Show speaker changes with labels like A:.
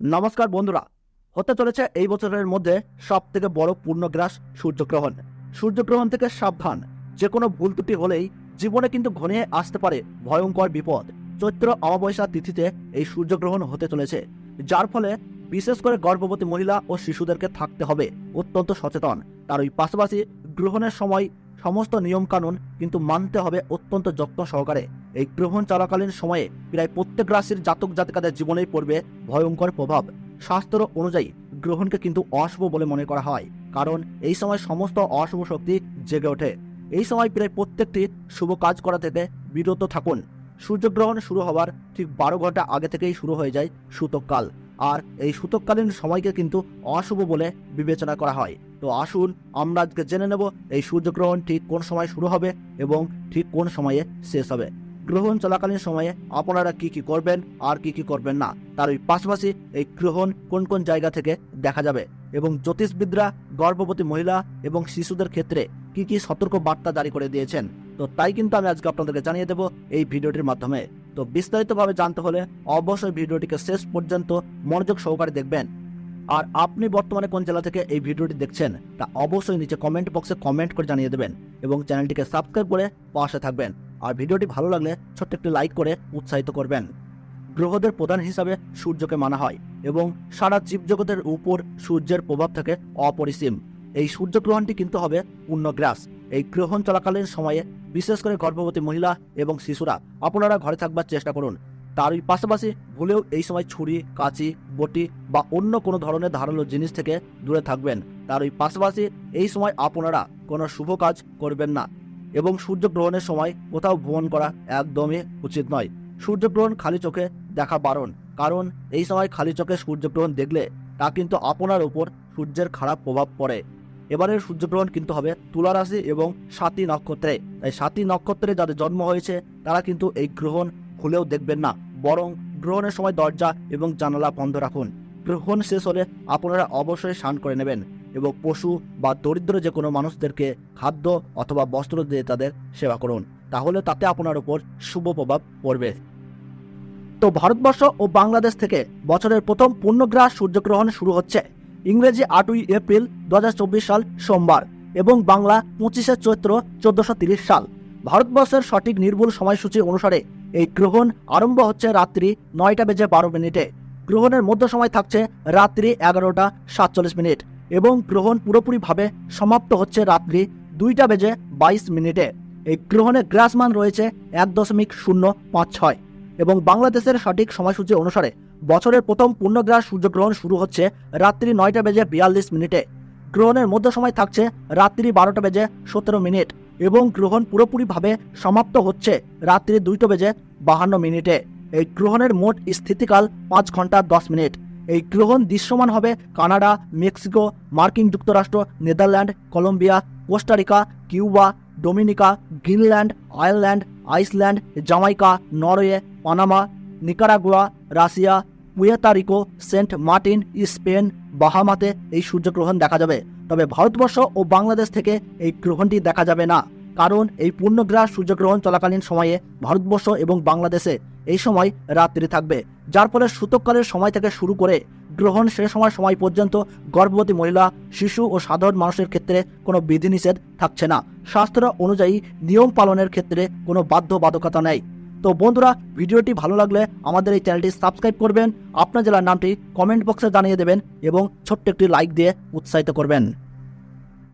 A: নমস্কার বন্ধুরা, হতে চলেছে এই বছরের মধ্যে সব থেকে বড় পূর্ণগ্রাস সূর্যগ্রহণ। সূর্যগ্রহণ থেকে সাবধান যে কোনো ভুল ত্রুটি হলেই জীবনে কিন্তু ঘনিয়ে আসতে পারে ভয়ঙ্কর বিপদ। চৈত্র অমাবস্যা তিথিতে এই সূর্যগ্রহণ হতে চলেছে, যার ফলে বিশেষ করে গর্ভবতী মহিলা ও শিশুদেরকে থাকতে হবে অত্যন্ত সচেতন। তার ওই পাশাপাশি গ্রহণের সময় সমস্ত নিয়মকানুন কিন্তু মানতে হবে অত্যন্ত যত্ন সহকারে। এই গ্রহণ চলাকালীন সময়ে প্রায় প্রত্যেক রাশির জাতক জাতিকাদের জীবনেই পড়বে ভয়ঙ্কর প্রভাব। শাস্ত্র অনুযায়ী গ্রহণকে কিন্তু অশুভ বলে মনে করা হয়, কারণ এই সময় সমস্ত অশুভ শক্তি জেগে ওঠে। এই সময় প্রায় প্রত্যেকটি শুভ কাজ করা থেকে বিরত থাকুন। সূর্যগ্রহণ শুরু হওয়ার ঠিক বারো ঘণ্টা আগে থেকেই শুরু হয়ে যায় সূতককাল আর এই সূতককালীন সময়কে কিন্তু অশুভ বলে বিবেচনা করা হয়। তো আসুন, আমরা আজকে জেনে নেব এই সূর্যগ্রহণ ঠিক কোন সময় শুরু হবে এবং ঠিক কোন সময়ে শেষ হবে। গ্রহণ চলাকালীন সময়ে আপনারা কি কি করবেন আর কি কি করবেন না, তার ওই পাশাপাশি এই গ্রহণ কোন কোন জায়গা থেকে দেখা যাবে এবং জ্যোতিষবিদরা, গর্ভবতী মহিলা এবং শিশুদের ক্ষেত্রে কি কি সতর্ক বার্তা জারি করে দিয়েছেন। তো তাই কিন্তু আমি আজকে আপনাদেরকে জানিয়ে দেব এই ভিডিওটির মাধ্যমে। তো বিস্তারিতভাবে জানতে হলে অবশ্যই ভিডিওটিকে শেষ পর্যন্ত মনোযোগ সহকারে দেখবেন। আর আপনি বর্তমানে কোন জেলা থেকে এই ভিডিওটি দেখছেন, তা অবশ্যই নিচে কমেন্ট বক্সে কমেন্ট করে জানিয়ে দেবেন এবং চ্যানেলটিকে সাবস্ক্রাইব করে পাশে থাকবেন। আর ভিডিওটি ভালো লাগলে ছোট্ট একটি লাইক করে উৎসাহিত করবেন। গ্রহদের প্রধান হিসাবে সূর্যকে মানা হয় এবং সারা জীবজগতের উপর সূর্যের প্রভাব থাকে অপরিসীম। এই সূর্যগ্রহণটি কিন্তু হবে পূর্ণগ্রাস। এই গ্রহণ চলাকালীন সময়ে বিশেষ করে গর্ভবতী মহিলা এবং শিশুরা আপনারা ঘরে থাকবার চেষ্টা করুন। তারই পাশাপাশি ভুলেও এই সময় ছুরি, কাঁচি, বটি বা অন্য কোনো ধরনের ধারালো জিনিস থেকে দূরে থাকবেন। তার ওই পাশাপাশি এই সময় আপনারা কোনো শুভ কাজ করবেন না এবং সূর্যগ্রহণের সময় কোথাও ভ্রমণ করা একদমই উচিত নয়। সূর্যগ্রহণ খালি চোখে দেখা বারণ, কারণ এই সময় খালি চোখে সূর্যগ্রহণ দেখলে তা কিন্তু আপনার উপর সূর্যের খারাপ প্রভাব পড়ে। এবারের সূর্যগ্রহণ কিন্তু হবে তুলা রাশি এবং সাতী নক্ষত্রে। তাই সাতী নক্ষত্রে যাদের জন্ম হয়েছে, তারা কিন্তু এই গ্রহণ খুলেও দেখবেন না। বরং গ্রহণের সময় দরজা এবং জানালা বন্ধ রাখুন। গ্রহণ শেষ হলে আপনারা অবশ্যই স্নান করে নেবেন এবং পশু বা দরিদ্র যে কোনো মানুষদেরকে খাদ্য অথবা বস্ত্র দিয়ে তাদের সেবা করুন। তাহলে তাতে আপনার উপর শুভ প্রভাব পড়বে। তো ভারতবর্ষ ও বাংলাদেশ থেকে বছরের প্রথম পূর্ণগ্রাস সূর্যগ্রহণ শুরু হচ্ছে। ইংরেজি আটই এপ্রিল দু হাজার চব্বিশ সাল সোমবার এবং বাংলা পঁচিশে চৈত্র চোদ্দশো সাল। ভারতবর্ষের সঠিক নির্ভুল সময়সূচি অনুসারে এই গ্রহণ আরম্ভ হচ্ছে রাত্রি নয়টা বেজে বারো মিনিটে। গ্রহণের মধ্য সময় থাকছে রাত্রি এগারোটা সাতচল্লিশ মিনিট এবং গ্রহণ পুরোপুরিভাবে সমাপ্ত হচ্ছে রাত্রি দুইটা বেজে বাইশ মিনিটে। এই গ্রহণের গ্রাসমান রয়েছে এক দশমিক শূন্য পাঁচ ছয় এবং বাংলাদেশের সঠিক সময়সূচি অনুসারে বছরের প্রথম পূর্ণগ্রাস সূর্যগ্রহণ শুরু হচ্ছে রাত্রি নয়টা বেজে বিয়াল্লিশ মিনিটে। গ্রহণের মধ্য সময় থাকছে রাত্রি বারোটা বেজে সতেরো মিনিট এবং গ্রহণ পুরোপুরিভাবে সমাপ্ত হচ্ছে রাত্রি দুইটা বেজে বাহান্ন মিনিটে। এই গ্রহণের মোট স্থিতিকাল পাঁচ ঘণ্টা দশ মিনিট। এই গ্রহণ দৃশ্যমান হবে কানাডা, মেক্সিকো, মার্কিন যুক্তরাষ্ট্র, Netherland, Colombia, Costa Rica, Cuba, Dominica, Greenland, Ireland, Iceland, Jamaica, Norway, Panama Nicaragua, Russia, Puerto Rico, Saint Martin, Spain, বাহামাতে এই সূর্যগ্রহণ দেখা যাবে। তবে ভারতবর্ষ ও বাংলাদেশ থেকে এই গ্রহণটি দেখা যাবে না, কারণ এই পূর্ণগ্রাস সূর্যগ্রহণ চলাকালীন সময়ে ভারতবর্ষ এবং বাংলাদেশে এই সময় রাত্রি থাকবে, যার ফলে সূতককালের সময় থেকে শুরু করে গ্রহণ শেষ সময় সময় পর্যন্ত গর্ভবতী মহিলা, শিশু ও সাধারণ মানুষের ক্ষেত্রে কোনো বিধিনিষেধ থাকছে না। শাস্ত্র অনুযায়ী নিয়ম পালনের ক্ষেত্রে কোনো বাধ্যবাধকতা নেই। তো বন্ধুরা, ভিডিওটি ভালো লাগলে আমাদের এই চ্যানেলটি সাবস্ক্রাইব করবেন, আপনার জেলার নামটি কমেন্ট বক্সে জানিয়ে দেবেন এবং ছোট্ট একটি লাইক দিয়ে উৎসাহিত করবেন।